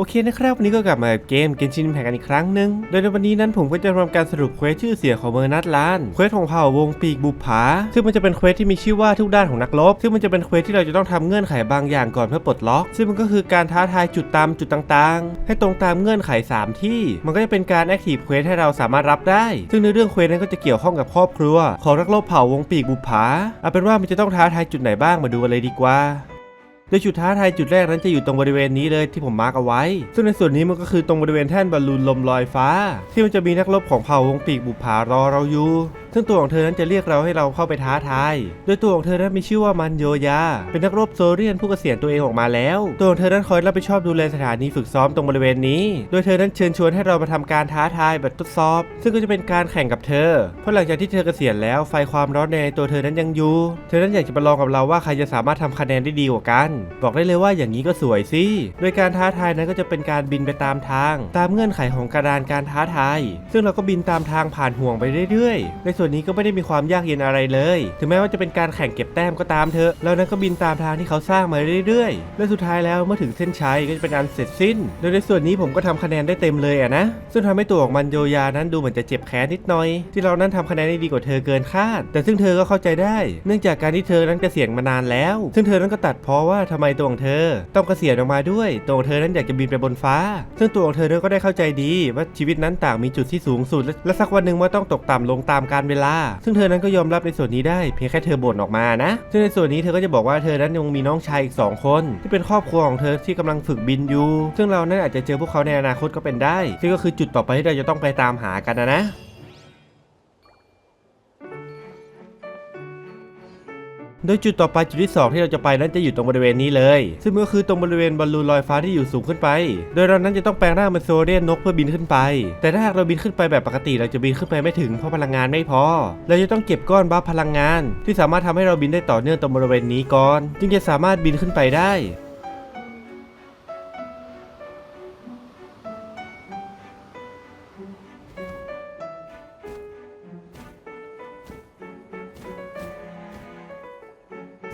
โอเคนะครับ วันนี้ก็กลับมากับเกมเกนชินแข่งกันอีกครั้งหนึ่งโดยในวันนี้นั้นผมก็จะทำการสรุปเควสชื่อเสียงของเมอร์นัทลานเควสของเผ่าวงปีกบุปผา ซึ่งมันจะเป็นเควสที่มีชื่อว่าทุกด้านของนักรบซึ่งมันจะเป็นเควสที่เราจะต้องทำเงื่อนไขบางอย่างก่อนเพื่อปลดล็อก ซึ่งมันก็คือการท้าทายจุดตามจุดต่างๆ ให้ตรงตามเงื่อนไข 3 ที่ มันก็จะเป็นการแอคทีฟเควสให้เราสามารถรับได้ ซึ่งในเรื่องเควสนั้นก็จะเกี่ยวข้องกับครอบครัว ของนักรบเผ่าวงปีกบุปผาเอาเป็นว่ามันจะต้องท้าทายจุดไหนบ้างมาดูกันเลยดีกว่า โดยจุดท้าทายจุดแรกนั้นจะอยู่ตรงบริเวณนี้เลยที่ผมมาร์กเอาไว้ ซึ่งในส่วนนี้มันก็คือตรงบริเวณแท่นบอลลูนลมลอยฟ้า ที่มันจะมีนักรบของเผ่าวงปีกบุปผารอเราอยู่ ซึ่งตัวของเธอนั้นจะเรียกเราให้เราเข้าไปท้าทาย โดยตัวของเธอนั้นมีชื่อว่ามันโยยา เป็นนักรบโซเรียนผู้เกษียณตัวเองออกมาแล้ว ตัวของเธอนั้นคอยรับผิดชอบดูแลสถานีฝึกซ้อมตรงบริเวณนี้ โดยเธอนั้นเชิญชวนให้เรามาทำการท้าทายแบบทดสอบ ซึ่งก็จะเป็นการแข่งกับเธอ เพราะหลังจากที่เธอเกษียณแล้วไฟความร้อนในตัวเธอนั้นยังอยู่ เธอนั้นอยากจะประลองกับเราว่าใครจะสามารถทำคะแนนได้ดีกว่ากัน บอกได้เลยว่าอย่างนี้ก็สวยสิ โดยการท้าทายนั้นก็จะเป็นการบินไปตามทาง ตามเงื่อนไขของกระดานการท้าทาย ซึ่งเราก็บินตามทางผ่านห่วงไปเรื่อยๆ ในส่วนนี้ก็ไม่ได้มีความยากเย็นอะไรเลย ถึงแม้ว่าจะเป็นการแข่งเก็บแต้มก็ตามเถอะเรานั้นก็บินตามทางที่เขาสร้างมาเรื่อยๆ และสุดท้ายแล้วเมื่อถึงเส้นชัยก็จะเป็นอันเสร็จสิ้น โดยในส่วนนี้ผมก็ทำคะแนนได้เต็มเลยอะนะ ซึ่งทำให้ตัวของมันโยยานั้นดูเหมือนจะเจ็บแค้นนิดหน่อย ที่เรานั้นทำคะแนนได้ดีกว่าเธอเกินคาด แต่ซึ่งเธอก็เข้าใจได้ เนื่องจากการที่เธอนั้นเกษียณมานานแล้ว ซึ่งเธอนั้นก็ตัดเพราะว่าทำไมตัวของเธอ ต้องเกษียณออกมาด้วย ตัวของเธอนั้นอยากจะบินไปบนฟ้า ซึ่งตัวของเธอนั้นก็ได้เข้าใจดีว่าชีวิตนั้นต่างมีจุดที่สูงสุด และสักวันหนึ่งว่าต้องตกต่ำลงตามกาลเวลา ซึ่งเธอนั้นก็ยอมรับในส่วนนี้ได้เพียงแค่เธอบ่นออกมานะ ซึ่งในส่วนนี้เธอก็จะบอกว่าเธอนั้นยังมีน้องชายอีกสองคน ที่เป็นครอบครัวของเธอที่กำลังฝึกบินอยู่ ซึ่งเรานั้นอาจจะเจอพวกเขาในอนาคตก็เป็นได้ ซึ่งก็คือจุดต่อไปที่เราจะต้องไปตามหากันนะนะ โดยจุดต่อไปจุดที่ 2 ที่เราจะไปนั้นจะอยู่ตรงบริเวณนี้เลย ซึ่งก็คือตรงบริเวณบอลลูนลอยฟ้าที่อยู่สูงขึ้นไป โดยเรานั้นจะต้องแปลงร่างเป็นโซเดียนนกเพื่อบินขึ้นไป แต่ถ้าหากเราบินขึ้นไปแบบปกติเราจะบินขึ้นไปไม่ถึงเพราะพลังงานไม่พอ เราจะต้องเก็บก้อนบัฟพลังงาน ที่สามารถทำให้เราบินได้ต่อเนื่องตรงบริเวณนี้ก่อน จึงจะสามารถบินขึ้นไปได้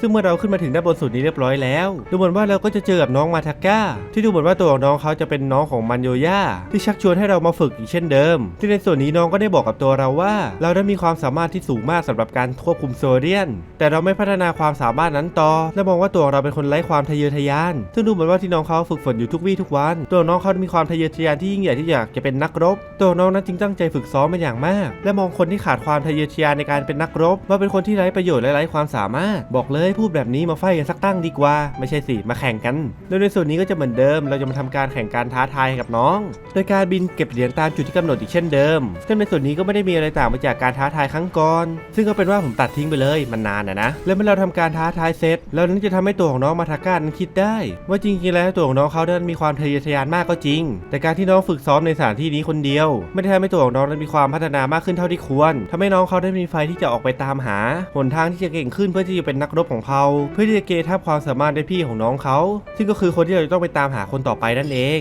ซึ่งเมื่อเราขึ้นมาถึงด้านบนสุดนี้เรียบร้อยแล้ว ดูเหมือนว่าเราก็จะเจอกับน้องมาทาก้า ที่ดูเหมือนว่าตัวของน้องเขาจะเป็นน้องของมันโยย่าที่ชักชวนให้เรามาฝึกอีกเช่นเดิม ที่ในส่วนนี้น้องก็ได้บอกกับตัวเราว่า เราได้มีความสามารถที่สูงมากสำหรับการควบคุมโซเดียน แต่เราไม่พัฒนาความสามารถนั้นต่อ และมองว่าตัวของเราเป็นคนไร้ความทะเยอทะยาน ซึ่งดูเหมือนว่าที่น้องเขาฝึกฝนอยู่ทุกวี่ทุกวัน ตัวน้องเขามีความทะเยอทะยานที่ยิ่งใหญ่ที่อยากจะเป็นนักรบ ตัวน้องนั้นจึงตั้งใจฝึกซ้อมเป็นอย่างมาก และมองคนที่ขาดความทะเยอทะยานในการเป็นนักรบ ว่าเป็นคนที่ไร้ประโยชน์และไร้ความสามารถบอกเลยพูดแบบนี้มาไฟกันสักตั้งดีกว่า ไม่ใช่สิ มาแข่งกัน โดยในส่วนนี้ก็จะเหมือนเดิม เราจะมาทำการแข่งการท้าทายกับน้อง โดยการบินเก็บเหรียญตามจุดที่กำหนดอีกเช่นเดิม ซึ่งในส่วนนี้ก็ไม่ได้มีอะไรต่างไปจากการท้าทายครั้งก่อน ซึ่งก็เป็นว่าผมตัดทิ้งไปเลยมันนานอะนะ แล้วเมื่อเราทำการท้าทายเสร็จเรานั้นจะทำให้ตัวของน้องมาทาก้านั้นคิดได้ ว่าจริงๆแล้วตัวของน้องเขานั้นมีความทะเยอทะยานมากก็จริง แต่การที่น้องฝึกซ้อมในสถานที่นี้คนเดียว ไม่ได้ทำให้ตัวของน้องนั้นมีความพัฒนามากขึ้นเท่าที่ควรทำให้น้องเขาได้มีไฟที่จะออกไปตามหาหนทางที่จะเก่งขึ้นเพื่อที่จะเป็นนักรบของเขาเพื่อที่จะเกทับความสามารถได้พี่ของน้องเขา ซึ่งก็คือคนที่เราจะต้องไปตามหาคนต่อไปนั่นเอง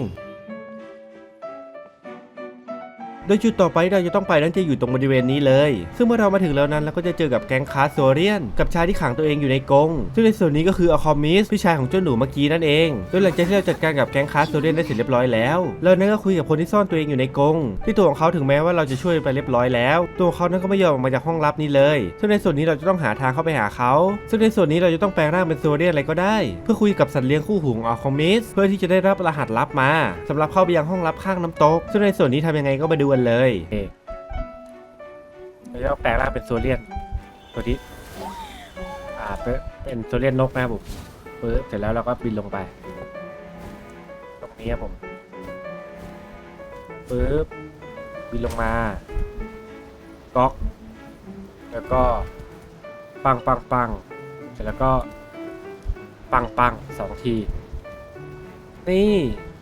โดยจุดต่อไปที่เราจะต้องไปนั้นจะอยู่ตรงบริเวณนี้เลย ซึ่งเมื่อเรามาถึงแล้วนั้นเราก็จะเจอกับแก๊งคาสโซเรียน กับชายที่ขังตัวเองอยู่ในกรงซึ่งในส่วนนี้ก็คืออคอมิสพี่ชายของเจ้าหนูเมื่อกี้นั่นเอง โดยหลังจากที่เราจัดการกับแก๊งคาสโซเรียนได้เสร็จเรียบร้อยแล้วเรานั้นก็คุยกับคนที่ซ่อนตัวเองอยู่ในกรงที่ตัวของเขาถึงแม้ว่าเราจะช่วยไปเรียบร้อยแล้ว ตัวเขานั้นก็ไม่ยอมออกมาจากห้องลับนี้เลย ซึ่งในส่วนนี้เราจะต้องหาทางเข้าไปหาเขา ซึ่งในส่วนนี้เราจะต้องแปลงร่างเป็นโซเรียนอะไรก็ได้ เพื่อคุยกับสัตว์เลี้ยงคู่หูของอคอมิสเพื่อที่จะได้รับรหัสลับมาสำหรับเข้าไปยังห้องลับข้างน้ำตก ซึ่งในส่วนนี้ทำยังไงก็มาดูกันเลยเราจะต้องแปลงร่างเป็นโซเลียน ตัวที่อ่าเป็นเป็นโซเลียนนกนะครับผมปึ๊บเสร็จแล้วเราก็บินลงไป ตรงนี้ครับผมปึ๊บบินลงมาก๊อก แล้วก็ปังปังปังเสร็จแล้วก็ปังปังสองที นี่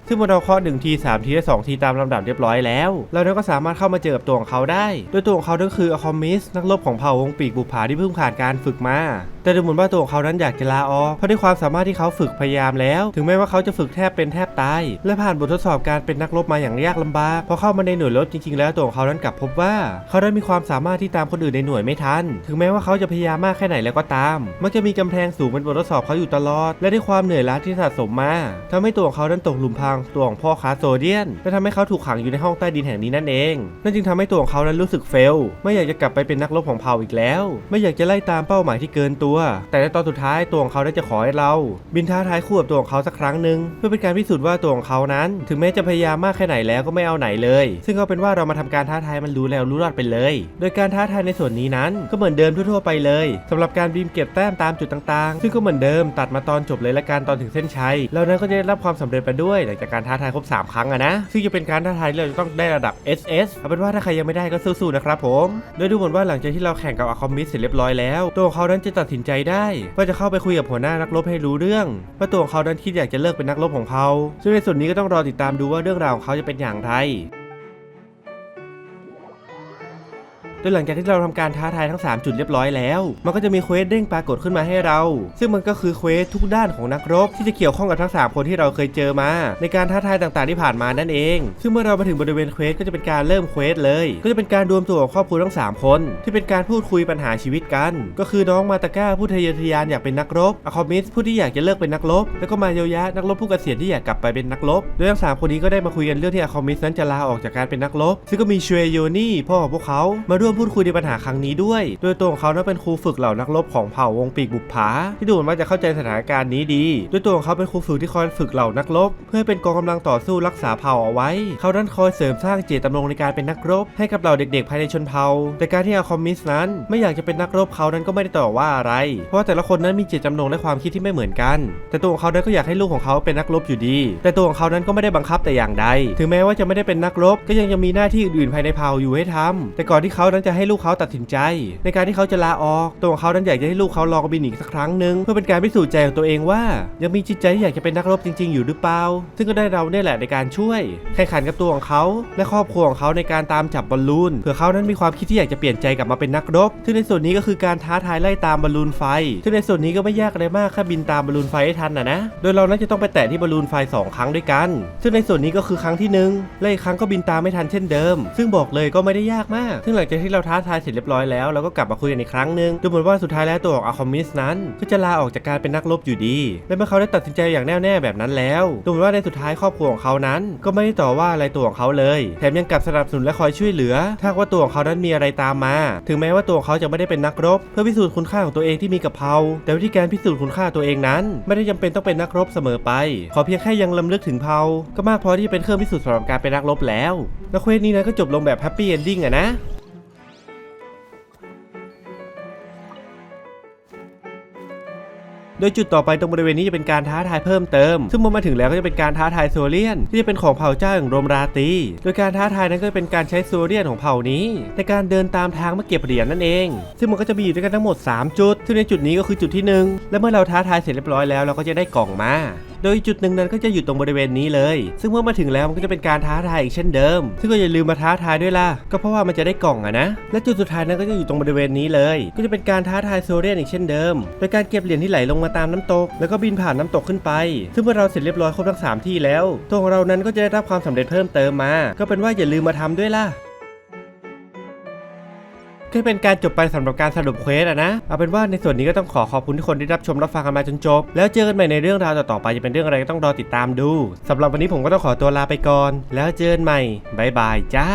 ซึ่งเมื่อเราเคาะหนึ่งทีสามทีและสองทีตามลำดับเรียบร้อยแล้วเราก็สามารถเข้ามาเจอกับตัวของเขาได้ โดยตัวของเขาก็คืออคอมิสนักรบของเผ่าวงปีกบุปผาที่เพิ่งผ่านการฝึกมา แต่ดูเหมือนว่าตัวของเขานั้นอยากจะลาออกเพราะด้วยความสามารถที่เขาฝึกพยายามแล้ว ถึงแม้ว่าเขาจะฝึกแทบเป็นแทบตาย และผ่านบททดสอบการเป็นนักรบมาอย่างยากลำบากพอเข้ามาในหน่วยรบจริงๆ แล้วตัวของเขานั้นกลับพบว่า เขาได้มีความสามารถที่ตามคนอื่นในหน่วยไม่ทัน ถึงแม้ว่าเขาจะพยายามมากแค่ไหนแล้วก็ตาม มักจะมีกำแพงสูงเป็นบททดสอบเขาอยู่ตลอด และด้วยความเหนื่อยล้าที่สะสมมาทำให้ตัวของเขานั้นตกหลุมพรางตัวของพ่อค้าโซเดียนและทำให้เขาถูกขังอยู่ในห้องใต้ดินแห่งนี้นั่นเอง นั่นจึงทำให้ตัวของเขานั้นรู้สึกเฟล ไม่อยากจะกลับไปเป็นนักรบของเผ่าอีกแล้ว ไม่อยากจะไล่ตามเป้าหมายที่เกินตัวแต่ในตอนสุดท้ายตัวของเขาได้จะขอให้เรา บินท้าทายคู่กับตัวของเขาสักครั้งหนึ่งเพื่อเป็นการพิสูจน์ว่าตัวของเขานั้น ถึงแม้จะพยายามมากแค่ไหนแล้วก็ไม่เอาไหนเลย ซึ่งก็เป็นว่าเรามาทำการท้าทายมันรู้แล้วรู้รอดไปเลย โดยการท้าทายในส่วนนี้นั้นก็เหมือนเดิมทั่วๆไปเลยสำหรับการบีมเก็บแต้มตามจุดต่างๆ ซึ่งก็เหมือนเดิมตัดมาตอนจบเลยและการตอนถึงเส้นชัยแล้วนั้นก็จะได้รับความสำเร็จไปด้วยหลังจากการท้าทายครบ 3 ครั้งอะนะ ซึ่งจะเป็นการท้าทายที่เราจะต้องได้ระดับ SS เอาเป็นว่าถ้าใครยังไม่ได้ก็สู้ๆนะครับผม โดยดูเหมือนว่าหลังจากที่เราแข่งกับอะคอมมิสเสร็จเรียบร้อยแล้ว ตัวเขานั้นจะตัดสินใจได้ว่าจะเข้าไปคุยกับหัวหน้านักรบให้รู้เรื่องว่าตัวของเขานั้นคิดอยากจะเลิกเป็นนักรบของเขา ซึ่งในส่วนนี้ก็ต้องรอติดตามดูว่าเรื่องราวของเขาจะเป็นอย่างไร โดยหลังจากที่เราทำการท้าทายทั้ง 3 จุดเรียบร้อยแล้ว มันก็จะมีเควสเด้งปรากฏขึ้นมาให้เรา ซึ่งมันก็คือเควสทุกด้านของนักรบ ที่จะเกี่ยวข้องกับทั้ง 3 คนที่เราเคยเจอมา ในการท้าทายต่างๆที่ผ่านมานั่นเอง ซึ่งเมื่อเรามาถึงบริเวณเควสก็จะเป็นการเริ่มเควสเลย ก็จะเป็นการรวมตัวของครอบครัวทั้ง 3 คน ที่เป็นการพูดคุยปัญหาชีวิตกัน ก็คือน้องมาตาก้าผู้ทะเยอทะยานอยากเป็นนักรบอะคอมิสผู้ที่อยากจะเลิกเป็นนักรบ แล้วก็มาโยยะนักรบผู้เกษียณที่อยากกลับไปเป็นนักรบ โดยทั้งสามคนนี้ก็ได้มาคุยกันเรื่องที่อคอมิสนั้นจะลาออกจากการเป็นนักรบ ซึ่งก็มีชเวโยนี่พ่อของพวกเขามาร่วมพูดคุยในปัญหาครั้งนี้ด้วย โดยตัวของเขานั้นเป็นครูฝึกเหล่านักรบของเผ่าวงปีกบุปผา ที่ดูเหมือนว่าจะเข้าใจสถานการณ์นี้ดี โดยตัวของเขาเป็นครูฝึกที่คอยฝึกเหล่านักรบ เพื่อเป็นกองกำลังต่อสู้รักษาเผ่าเอาไว้ เขานั้นคอยเสริมสร้างเจตจำนงในการเป็นนักรบ ให้กับเหล่าเด็กๆ ภายในชนเผ่า แต่การที่อาคอมมิสนั้นไม่อยากจะเป็นนักรบเขานั้นก็ไม่ได้ต่อว่าอะไร เพราะว่าแต่ละคนนั้นมีเจตจำนงและความคิดที่ไม่เหมือนกัน แต่ตัวของเขานั้นก็อยากให้ลูกของเขาเป็นนักรบอยู่ดี แต่ตัวของเขานั้นก็ไม่ได้บังคับแต่อย่างใด ถึงแม้ว่าจะไม่ได้เป็นนักรบ ก็ยังจะมีหน้าที่อื่นๆภายในเผ่าอยู่ให้ทำแต่ก่อนที่เขานั้นจะให้ลูกเขาตัดสินใจ ในการที่เขาจะลาออก ตัวของเขานั้นอยากจะให้ลูกเขาลองบินอีกสักครั้งหนึ่งเพื่อเป็นการพิสูจน์ใจของตัวเองว่า ยังมีจิตใจที่อยากจะเป็นนักรบจริง ๆ อยู่หรือเปล่า ซึ่งก็ได้เราเนี่ยแหละในการช่วยแข่งขันกับตัวของเขาและครอบครัวของเขาในการตามจับบอลลูนเผื่อเขานั้นมีความคิดที่อยากจะเปลี่ยนใจกลับมาเป็นนักรบ ซึ่งในส่วนนี้ก็คือการท้าทายไล่ตามบอลลูนไฟ ซึ่งในส่วนนี้ก็ไม่ยากอะไรมากแค่บินตามบอลลูนไฟให้ทันนะนะ โดยเรานั้นจะต้องไปแตะที่บอลลูนไฟสองครั้งด้วยกัน ซึ่งในส่วนนี้ก็คือครั้งที่หนึ่งและอีกครั้งก็บินตามไม่ทันเช่นเดิม ซึ่งบอกเลยก็ไม่ได้ยากมาก ซึ่งหลังจากที่เราท้าทายเสร็จเรียบร้อยแล้วเราก็กลับมาคุยกันอีกครั้งหนึ่งดูเหมือนว่าสุดท้ายแล้วตัวของอาคอมมิสนั้น ก็จะลาออกจากการเป็นนักรบอยู่ดี และเมื่อเขาได้ตัดสินใจอย่างแน่วแน่แบบนั้นแล้วดูเหมือนว่าในสุดท้ายครอบครัวของเขานั้น ก็ไม่ได้ต่อว่าอะไรตัวของเขาเลย แถมยังกลับสนับสนุนและคอยช่วยเหลือ ถ้าว่าตัวของเขานั้นมีอะไรตามมา ถึงแม้ว่าตัวของเขาจะไม่ได้เป็นนักรบ เพื่อพิสูจน์คุณค่าของตัวเองที่มีกับเขาแต่วิธีการพิสูจน์คุณค่าตัวเองนั้น ไม่ได้จำเป็นต้องเป็นนักรบเสมอไป ขอเพียงแค่ยังลำลึกถึงเผาก็มากพอที่จะเป็นเครื่องพิสูจน์สำหรับการเป็นนักรบแล้ว และเควสนี้นะก็จบลงแบบแฮปปี้เอนดิ้งอะนะ ดยจุดต่อไปตรงบริเวณนี้จะเป็นการท้าทายเพิ่มเติม ซึ่งเมื่อมาถึงแล้วก็จะเป็นการท้าทายโซเลียน ที่จะเป็นของเผ่าเจ้าอย่างโรมราตี โดยการท้าทายนั้นก็จะเป็นการใช้โซเลียนของเผ่านี้ ในการเดินตามทางมาเก็บเหรียญนั่นเอง ซึ่งมันก็จะมีอยู่ด้วยกันทั้งหมด 3 จุด ซึ่งในจุดนี้ก็คือจุดที่ 1 และเมื่อเราท้าทายเสร็จเรียบร้อยแล้วเราก็จะได้กล่องมา โดยจุดหนึ่งนั้นก็จะอยู่ตรงบริเวณนี้เลย ซึ่งเมื่อมาถึงแล้วมันก็จะเป็นการท้าทายอีกเช่นเดิม ซึ่งก็อย่าลืมมาท้าทายด้วยล่ะ ก็เพราะว่ามันจะได้กล่องอะนะ และจุดสุดท้ายนั้นก็จะอยู่ตรงบริเวณนี้เลย ก็จะเป็นการท้าทายโซเดียนอีกเช่นเดิม โดยการเก็บเหรียญที่ไหลลงมาตามน้ำตก แล้วก็บินผ่านน้ำตกขึ้นไป ซึ่งเมื่อเราเสร็จเรียบร้อยครบทั้งสามที่แล้ว ตัวของเรานั้นก็จะได้รับความสำเร็จเพิ่มเติมมา ก็เป็นว่าอย่าลืมมาทำด้วยล่ะ ก็เป็นการจบไปสำหรับการสรุปเควสอะนะ เอาเป็นว่าในส่วนนี้ก็ต้องขอขอบคุณทุกคนที่รับชมรับฟังกันมาจนจบ แล้วเจอกันใหม่ในเรื่องราวต่อๆไปจะเป็นเรื่องอะไรก็ต้องรอติดตามดูสำหรับวันนี้ผมก็ต้องขอตัวลาไปก่อน แล้วเจอกันใหม่บายบายจ้า